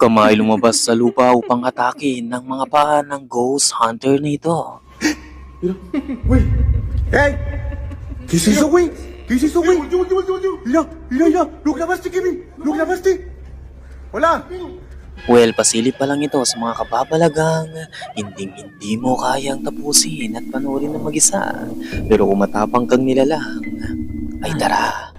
Kamay lumabas sa lupa upang atakin ng mga paa ng ghost hunter na ito. Güey. ¡Ey! ¿Qué es eso, güey? ¿Qué es eso, güey? Mira, mira, mira. ¿Lo grabaste, Kevin? ¿Lo grabaste? Hola. Well, pasilip pa lang ito sa mga kababalagang hindi hindi mo kayang tapusin at panoorin ng mag-isa. Pero kung matapang kang nilalang, ay tara.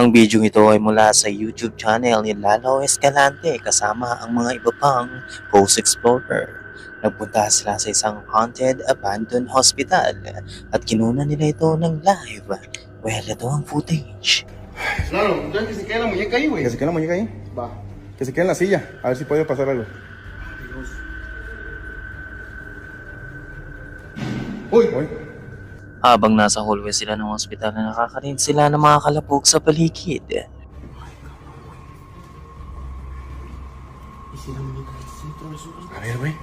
Ang video ito ay mula sa YouTube channel ni Lalo Escalante kasama ang mga iba pang Ghost Explorer. Nagpunta sila sa isang haunted abandoned hospital at kinuna nila ito ng live. Well, ito ang footage. Claro, entonces que se quede la muñeca ahí, güey. Que se quede la muñeca ahí. Va. Que se quede en la silla. A ver si puede pasar algo. Uy, Uy. Habang nasa hallway sila ng hospital na nakakarinig sila ng mga kalapog sa paligid. A ver, güey.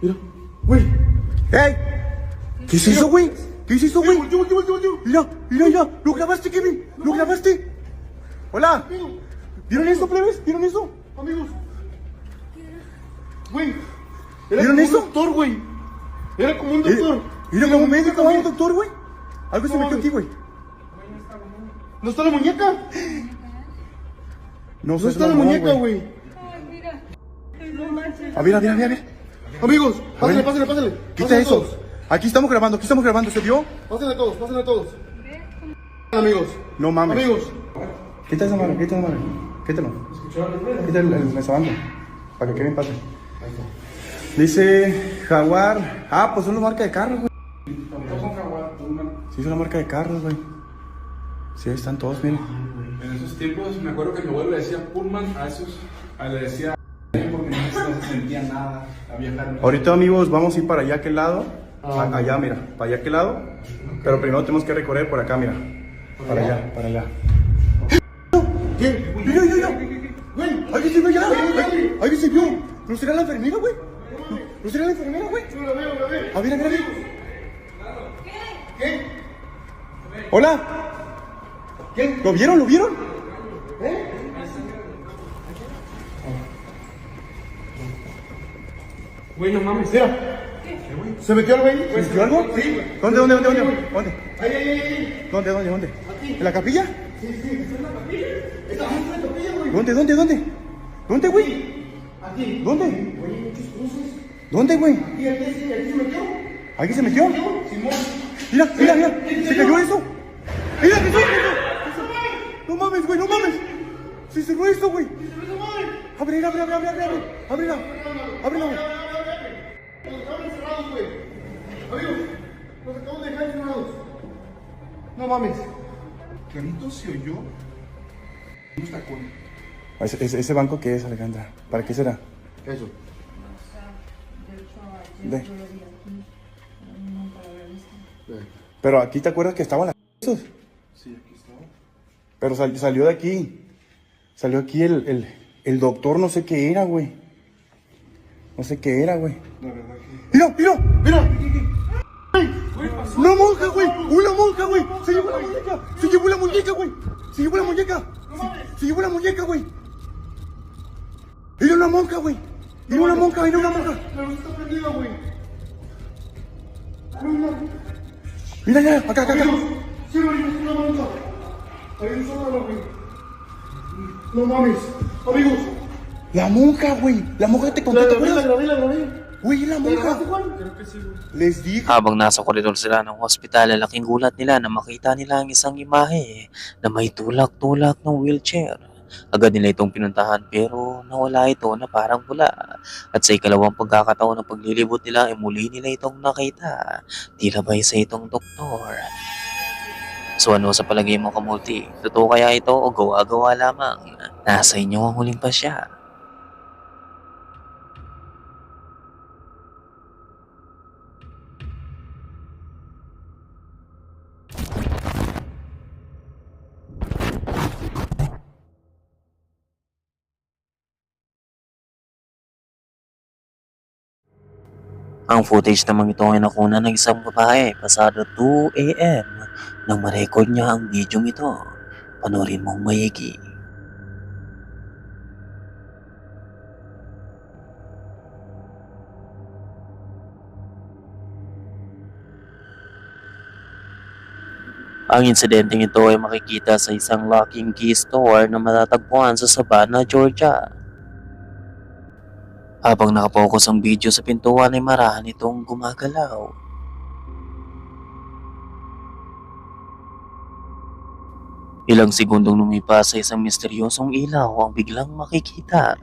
Mira, güey. ¡Ey! ¿Qué es eso, güey? ¿Qué es eso, güey? Mira, mira, mira. ¿Lo grabaste, Kevin? ¿Lo grabaste? Hola. ¿Vieron eso, plebes? ¿Vieron eso? amigos. Güey. Era ¿Vieron como eso? un doctor, güey. Era como un Eh, doctor. Mira, como muñeca médico, como un doctor, güey. Algo se metió aquí, güey. ¿No está la muñeca? No, No está la muñeca, güey. Ay, mira. No manches. A ver, a ver, a ver, a ver. Amigos, pásale, pásale, pásale. Quita eso. Aquí estamos grabando, aquí estamos grabando, ¿se vio? Pásenle a todos, pásenle a todos. Amigos. No mames. Amigos. Quita esa mano, quita esa mano. Quítalo. Quita el, el mesabando. Para que Kevin pase. Dice Jaguar. Ah, pues es una marca de carros, güey. Sí, es una marca de carros, güey. Sí, ahí están todos, miren. En esos tiempos me acuerdo que mi abuelo le decía Pullman a esos, a le decía porque no, se sentía nada. Ahorita, amigos, vamos a ir para allá, aquel lado. A- allá, mira, para allá, aquel lado. Pero primero tenemos que recorrer por acá, mira. Para allá, para allá. ¿Qué? Mira, mira, mira. Güey, alguien se vio. Ay, Alguien se vio. ¿No será la enfermera, güey? ¿No, ¿no será la enfermera, güey? Yo la veo, la veo. A ver, a ver, a ver. ¿Qué? Hola. ¿Qué? ¿Lo vieron? ¿Lo vieron? Güey, no mames. Mira. ¿Se metió al güey? ¿Se vio algo? Sí. ¿Dónde, dónde, dónde, dónde? ¿Dónde? Ahí, ahí, ahí, ahí. ¿Dónde, dónde, dónde? ¿En la capilla? Está dentro de la capilla, güey. ¿Dónde, dónde, dónde? ¿Dónde, güey? Aquí. ¿Dónde? ¿Dónde, güey? Aquí, aquí, aquí, aquí se metió. ¿Alguien se metió? Simón. Mira, mira, mira. ¿Se cayó eso? Mira, que sí. No mames, güey, no mames. Se cerró esto, güey. Abre, abre, abre, abre, abre, abre. Ábrela. Ábrela, güey. Nos estaban encerrados, güey. Amigos, nos acabamos de dejar encerrados. No mames. Clarito se oyó unos tacones. Ese, ese- ese banco qué es, Alejandra? ¿Para qué será? Eso. De. Pero aquí te acuerdas que estaban las esos? Sí, aquí está. Pero sal- salió de aquí. Salió aquí el, el, el doctor, no sé qué era, güey. No sé qué era, güey. La verdad que. ¡Mira, mira! ¡Mira! ¡Una monja, güey! ¡Una monja, güey! ¡Se llevó la muñeca! ¡Se llevó la muñeca, güey! ¡Se llevó la muñeca! Se, se llevó la muñeca, güey! ¡Era una monja, güey! ¡Era una monja! ¡Era una monja! La luz está prendida, güey. ¡Mira, ya! ¡Acá, acá, acá! Sí, güey, es una monja. Hay un sótano, güey. No mames. Amigos, ¡La monja, güey! ¡La monja que te conté, la ¿te grabé, la acuerdas? grabé, la grabé. ¡Güey, la ¿La monja! grabaste, Juan? Les dije. Habang nasa koridor sila ng hospital, laking gulat nila na makita nila ang isang imahe na may tulak-tulak ng wheelchair. Agad nila itong pinuntahan pero nawala ito na parang pula. At sa ikalawang pagkakataon ng paglilibot nila ay muli nila itong nakita. Tila ba isa itong doktor. So ano sa palagay mo kamulti? Totoo kaya ito o gawa-gawa lamang? Nasa inyo ang huling pasya. Ang footage naman ito ay nakuna ng isang babae pasado 2 a.m. nang marecord niya ang video ito. Panorin mong maigi. Ang insidenteng ito ay makikita sa isang locking key store na matatagpuan sa Savannah, Georgia. Habang nakapokus ang video sa pintuan ay marahan itong gumagalaw. Ilang segundong lumipas sa isang misteryosong ilaw ang biglang makikita.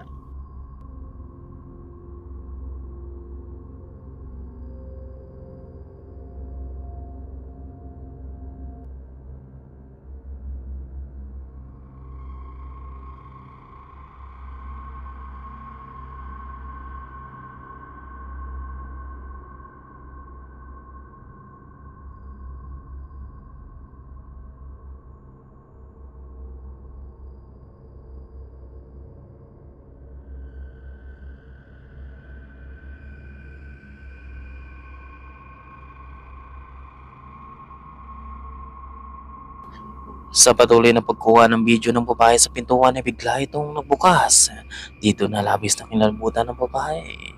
Sa patuloy na pagkuha ng video ng babae sa pintuan ay bigla itong nagbukas. Dito na labis na kinalbutan ng babae.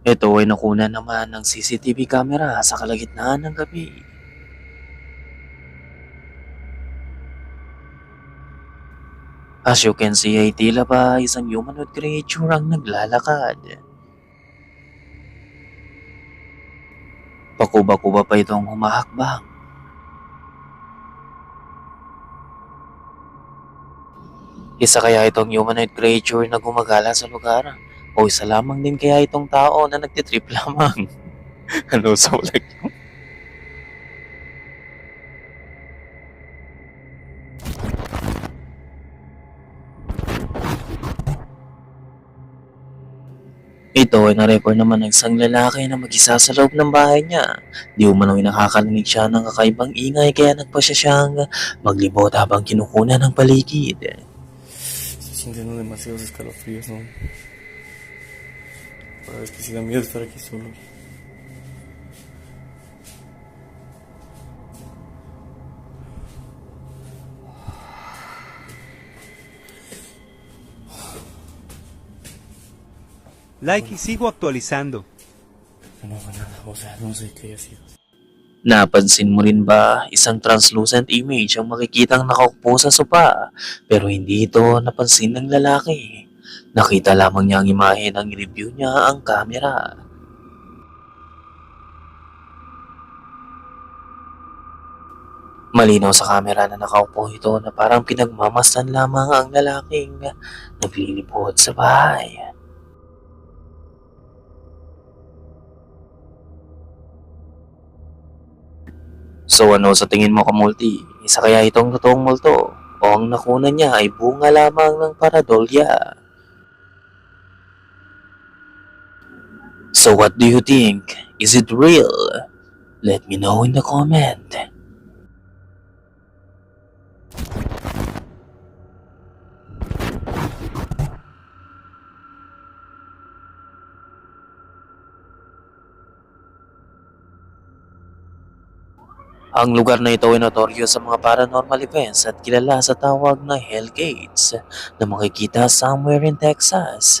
Ito ay nakuna naman ng CCTV camera sa kalagitnaan ng gabi. As you can see ay tila ba isang humanoid creature ang naglalakad. Pakuba-kuba pa itong humahakbang. Isa kaya itong humanoid creature na gumagala sa lugar? O isa lamang din kaya itong tao na nagtitrip lamang? ano sa ulag Ito ay na-record naman ng isang lalaki na mag-isa sa loob ng bahay niya. Di umano'y nakakarinig siya ng kakaibang ingay kaya nagpa siya siyang maglibot habang kinukunan ng paligid. Sintiendo demasiados escalofríos, ¿no? Pero es que miedo estar aquí solo. Like y sigo actualizando. No, nada, o sea, no sé qué sido. Napansin mo rin ba isang translucent image ang makikitang nakaupo sa sopa pero hindi ito napansin ng lalaki. Nakita lamang niya ang imahe ng review niya ang camera. Malinaw sa camera na nakaupo ito na parang pinagmamasdan lamang ang lalaking naglilipot sa bahay. So ano sa tingin mo kamulti? Isa kaya itong totoong multo? O ang nakunan niya ay bunga lamang ng paradolya? So what do you think? Is it real? Let me know in the comment. Ang lugar na ito ay notoryo sa mga paranormal events at kilala sa tawag na Hell Gates na makikita somewhere in Texas.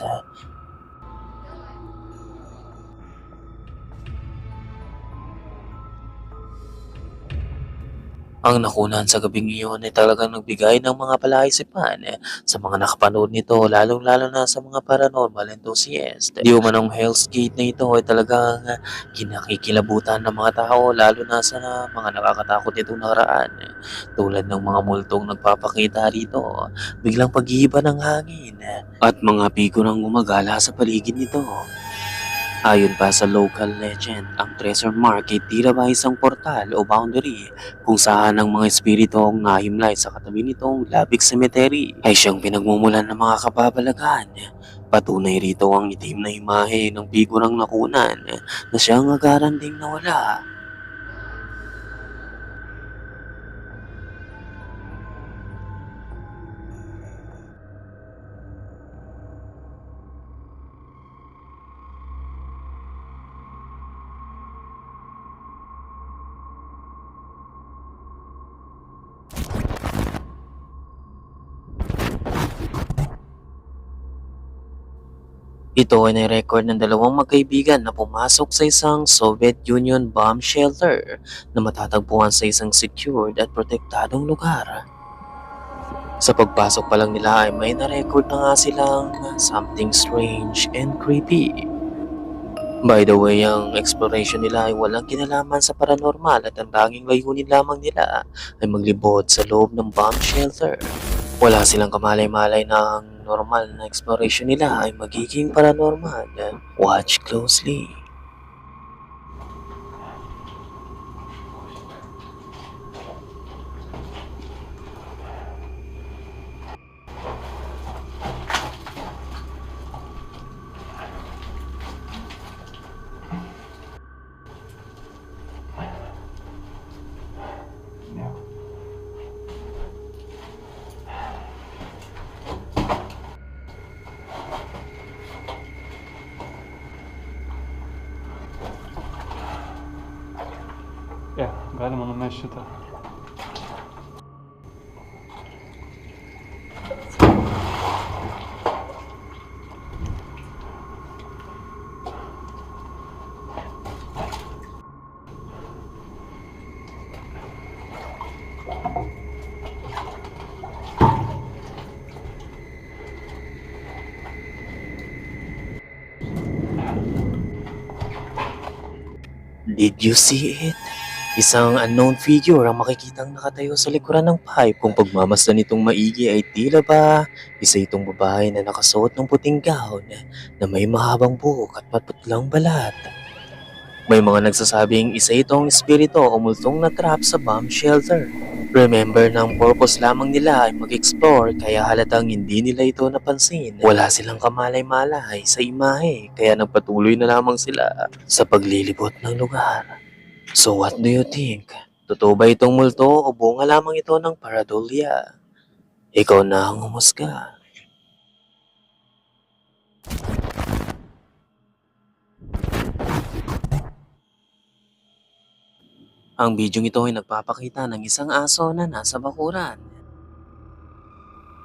Ang nakunan sa gabing iyon ay talagang nagbigay ng mga palaisipan eh, sa mga nakapanood nito, lalong-lalo na sa mga paranormal enthusiast. Di umanong Hell's Gate na ito ay talagang kinakikilabutan ng mga tao, lalo na sa mga nakakatakot nitong nakaraan. Tulad ng mga multong nagpapakita rito, biglang pag-iiba ng hangin, at mga pigurang gumagala sa paligid nito. Ayon pa sa local legend, ang treasure mark ay tira ba isang portal o boundary kung saan ang mga espiritu ang nahimlay sa katabi nitong labig cemetery ay siyang pinagmumulan ng mga kababalaghan. Patunay rito ang itim na imahe ng figurang nakunan na siyang agaran ding nawala. Ito ay na-record ng dalawang magkaibigan na pumasok sa isang Soviet Union bomb shelter na matatagpuan sa isang secured at protektadong lugar. Sa pagpasok pa lang nila ay may na-record na nga silang something strange and creepy. By the way, ang exploration nila ay walang kinalaman sa paranormal at ang tanging layunin lamang nila ay maglibot sa loob ng bomb shelter. Wala silang kamalay-malay ang normal na exploration nila ay magiging paranormal. Watch closely. Gidelim hanımla eşite. Did you see it? Isang unknown figure ang makikitang nakatayo sa likuran ng pipe kung pagmamasdan nitong maigi ay tila ba isa itong babae na nakasuot ng puting gown na may mahabang buhok at maputlang balat. May mga nagsasabing isa itong espiritu o multong na-trap sa bomb shelter. Remember na ang purpose lamang nila ay mag-explore kaya halatang hindi nila ito napansin. Wala silang kamalay-malay sa imahe kaya nagpatuloy na lamang sila sa paglilibot ng lugar. So what do you think? Totoo ba itong multo o bunga lamang ito ng paradolya? Ikaw na ang humusga. Ang bidyong ito ay nagpapakita ng isang aso na nasa bakuran.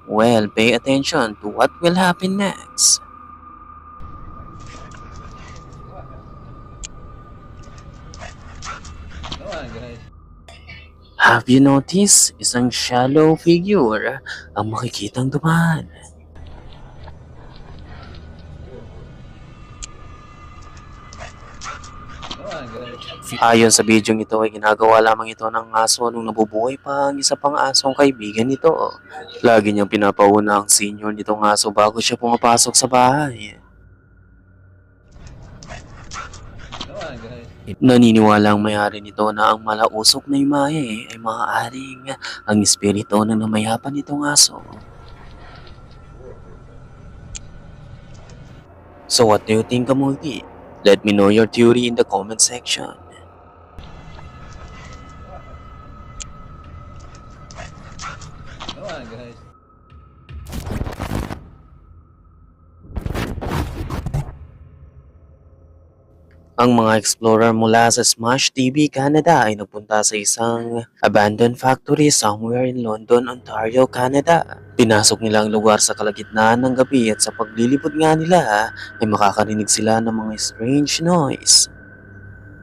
Well, pay attention to what will happen next. Have you noticed? Isang shallow figure ang makikitang dumaan. Ayon sa bidyong ito ay ginagawa lamang ito ng aso nung nabubuhay pa ang isa pang asong kaibigan nito. Lagi niyang pinapauna ang senior nitong aso bago siya pumapasok sa bahay. Naniniwala ang may-ari nito na ang malausok na imahe ay maaaring ang espiritu ng namayapan nitong aso. So what do you think, Kamulti? Let me know your theory in the comment section. Ang mga explorer mula sa Smash TV Canada ay nagpunta sa isang abandoned factory somewhere in London, Ontario, Canada. Pinasok nila ang lugar sa kalagitnaan ng gabi at sa paglilipod nga nila ay makakarinig sila ng mga strange noise.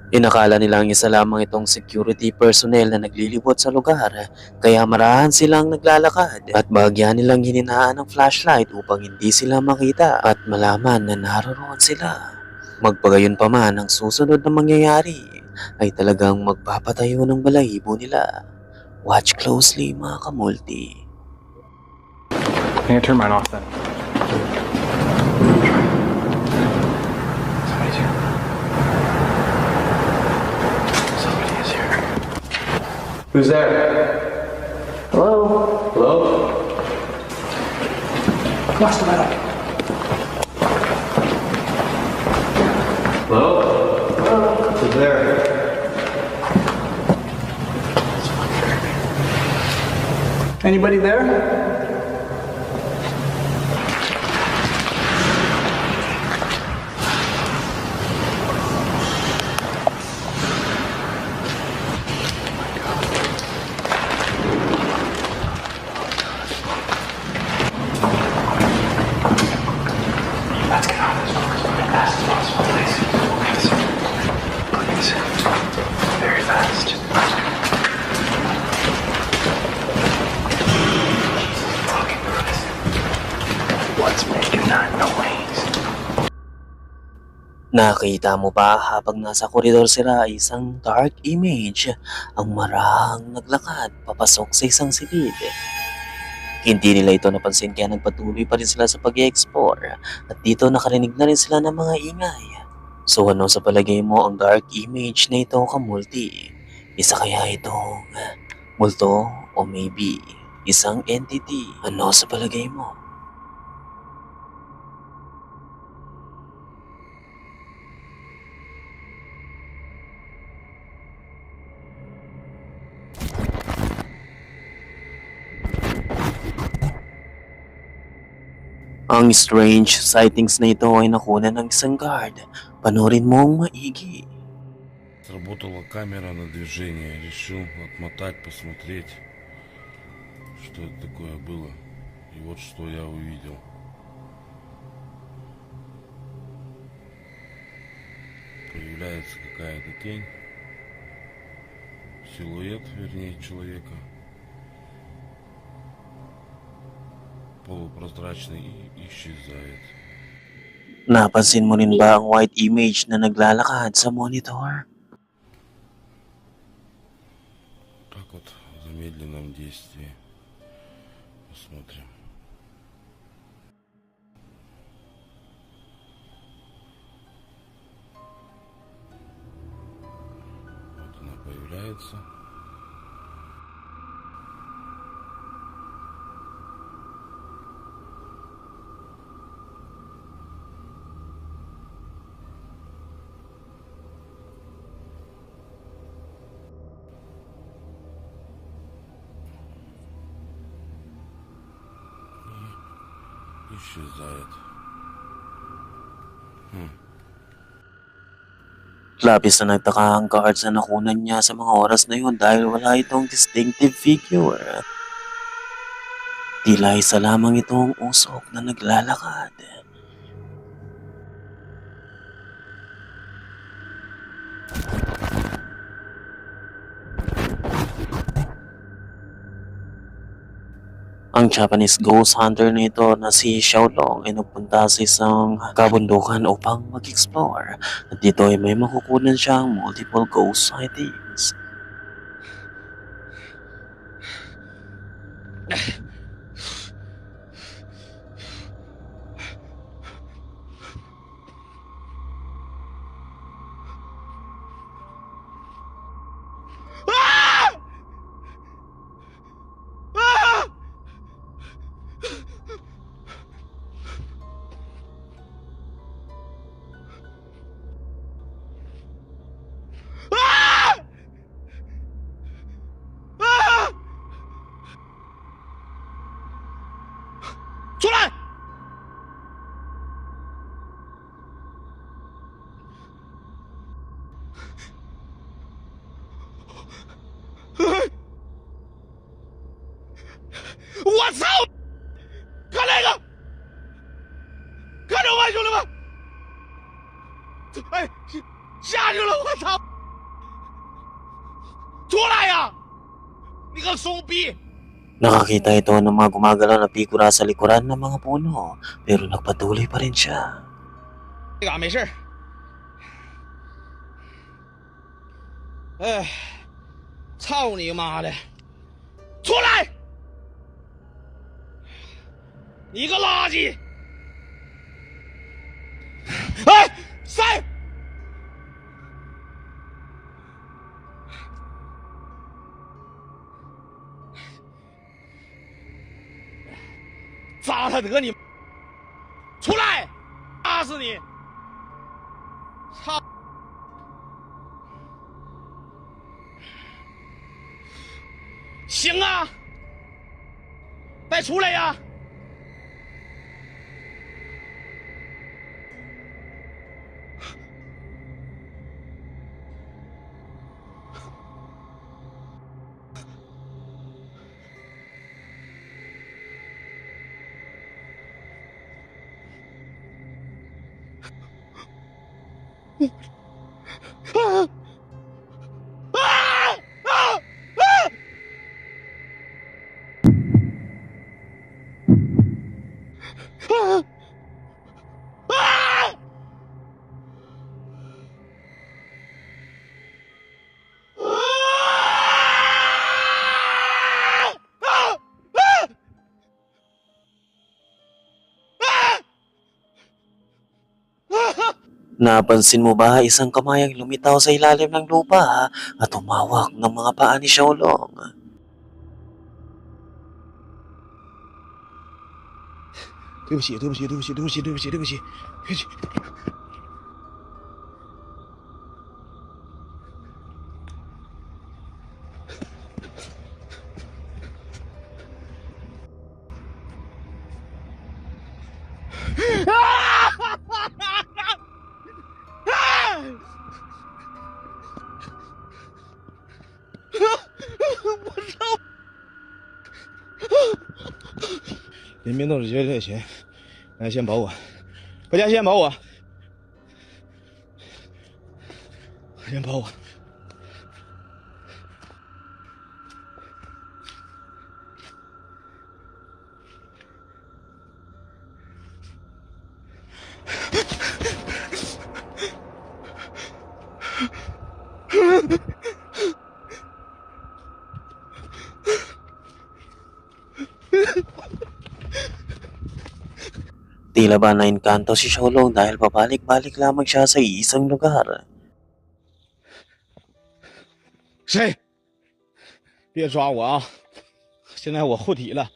Inakala nilang isa lamang itong security personnel na naglilibot sa lugar kaya marahan silang naglalakad at bahagyan nilang hininaan ng flashlight upang hindi sila makita at malaman na naroon sila. Magpagayon pa man ang susunod na mangyayari ay talagang magpapatayo ng balahibo nila. Watch closely mga kamulti. I'm gonna turn mine off then. Somebody's here. Who's there? Hello? Hello? Watch the Anybody there? Nakita mo ba habang nasa koridor sila isang dark image ang marahang naglakad papasok sa isang silid. Hindi nila ito napansin kaya nagpatuloy pa rin sila sa pag explore at dito nakarinig na rin sila ng mga ingay. So ano sa palagay mo ang dark image na ito kamulti? Isa kaya itong multo o maybe isang entity? Ano sa palagay mo? Ang strange sightings na ito ay nakuna ng isang guard. Panorin mo ang maigi. Сработала камера на движение. Решил отмотать, посмотреть, что это такое было. И вот что я увидел. Появляется какая-то тень. Силуэт, вернее, человека. Полупрозрачный и исчезает. Napansin mo rin ba ang white image na naglalakad sa monitor? Так вот, в замедленном действии. Посмотрим. получается. исчезает. Labis na nagtaka ang guards na nakunan niya sa mga oras na yun dahil wala itong distinctive figure. Tila isa lamang itong usok na naglalakad. Ang Japanese ghost hunter na ito na si Xiaolong ay nagpunta sa isang kabundukan upang mag-explore at dito ay may makukunan siyang multiple ghost sightings. 你个怂逼！ Nakakita ito ng mga gumagalaw na figura sa likuran ng mga puno pero nagpatuloy pa rin siya. 这嘎没事儿。哎，操你妈的！出来！你个垃圾！哎，塞！ 他得你！出来！打死你！操！行啊，再出来呀！importa. Napansin mo ba isang kamay ang lumitaw sa ilalim ng lupa at tumawak ng mga paa ni Xiaolong? Tiyo, tiyo, tiyo, tiyo, tiyo, tiyo, tiyo, 都是觉得这钱，来先保我，回家先保我，先保我。Tila ba nainkanto si Xiaolong dahil pabalik-balik lamang siya sa isang lugar. 谁？别抓我啊！现在我护体了。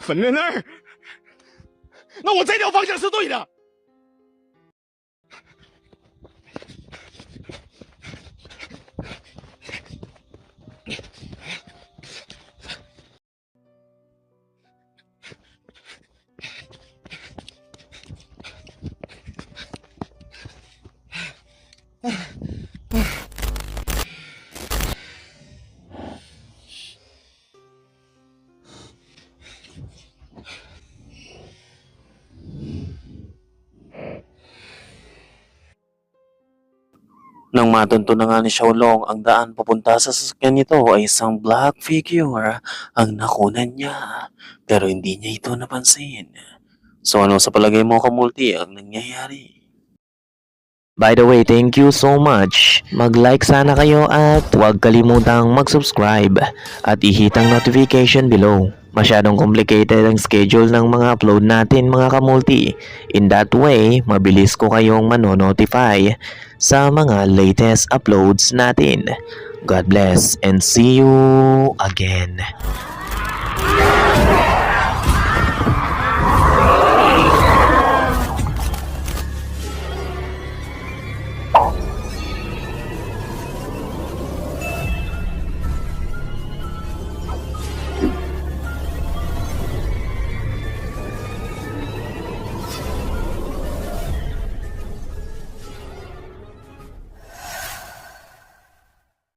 粉在那儿，那我这条方向是对的。Nang matunto na nga ni Xiaolong ang daan papunta sa sasakyan nito ay isang black figure ang nakunan niya pero hindi niya ito napansin. So ano sa palagay mo kamulti ang nangyayari? By the way, thank you so much. Mag-like sana kayo at huwag kalimutang mag-subscribe at ihit ang notification below. Masyadong complicated ang schedule ng mga upload natin mga kamulti. In that way, mabilis ko kayong manonotify sa mga latest uploads natin. God bless and see you again.